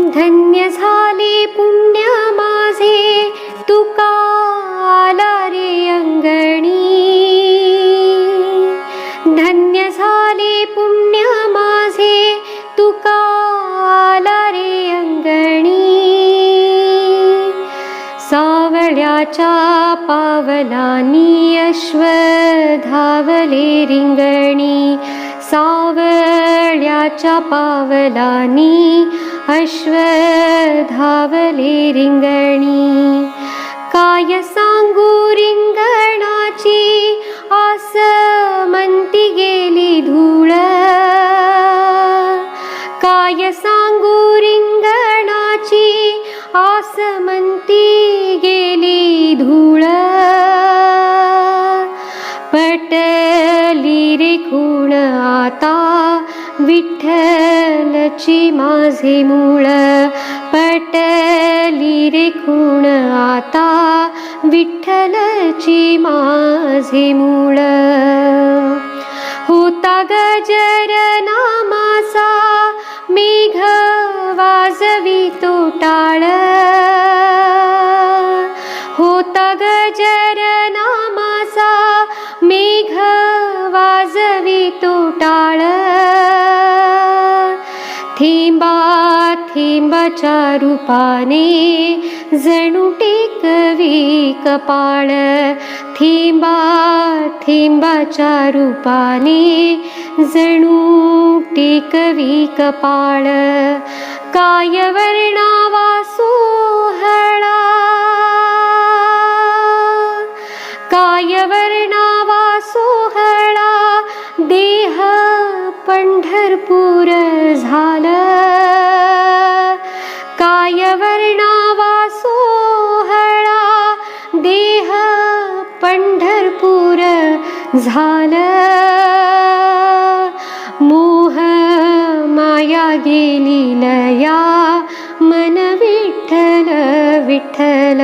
धन्य झाले पुण्य माझे तुका आला रे अंगणी. धन्य झाले पुण्य माझे तुका आला रे अंगणी. सावळ्याच्या पावलानी अश्व धावले रिंगणी. सावळ्याच्या पावलानी अश्व धावले रिंगणी काय सांगू रिंगणाची आस म्हणती गेली धूळ काय सांगू रिंगणाची आस म्हणती गेली धूळ पटली रे खूण आता विठ्ठलची माझे मूळ. पटली रे खूण आता विठ्ठलची माझे मूळ. होता गजर नामासा मेघ वाजवी तो टाळ. होता गजर नामा थेंबा थेंबाच्या रूपाने जणू टेकवी कपाळ. थेंबा थेंबाच्या रूपाने जणू टेकवी कपाळ. काय वर्णावा पंढरपूर झालं। काय वर्णावा सोहळा देह पंढरपूर झालं। मोह माया गेली लया मन विठ्ठल विठ्ठल।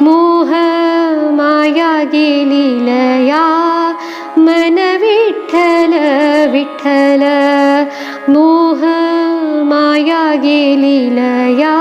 मोह माया गेली लया विठ्ठल मोह माया गेली लया